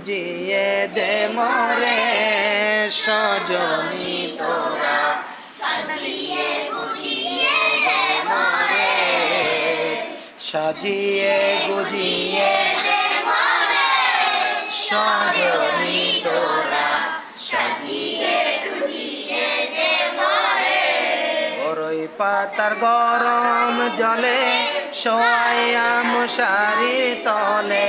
গুজিয়ে দে মরে, সজনী তোরা। সাজিয়ে, গুজিয়ে সজনী তোরা। সাজিয়ে বড়ই পাতার গরম জলে সোয়াইয়া মশারি তলে।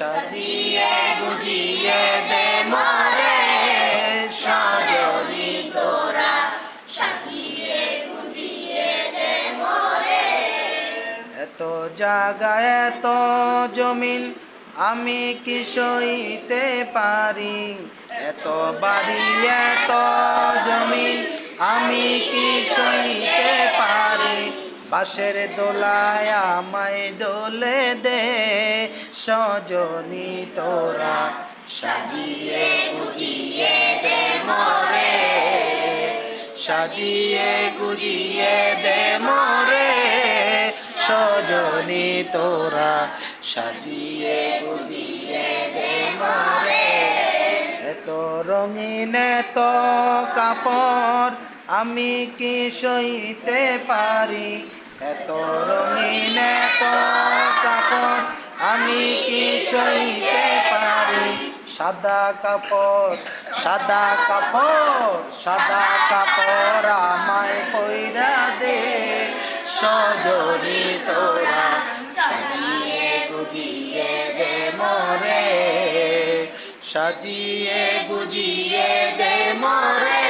সাজিয়ে গুজিয়ে দে মরে, সজনী তোরা। এত জায়গা, এত জমিন আমি কি সইতে পারি? এত বাড়ি, এত জমিন আমি কি সইতে পারি? বাসের দোলায় আমায় দোলে দে সজনী তোরা সাজিয়ে গুজিয়ে দে মরে। সাজিয়ে গুজিয়ে দে মরে। সজনী তোরা সাজিয়ে গুজিয়ে দে মরে। এত রঙিন এত কাপড় আমি কি সইতে পারি? এত রঙিন এত কাপড় আমি কি সইতে পারি? সাদা কাপড় সাদা কাপড় সাদা কাপড় আমায় কইরা দে। সজনী তোরা সাজিয়ে গুজিয়ে দে মরে। সাজিয়ে গুজিয়ে দে মরে।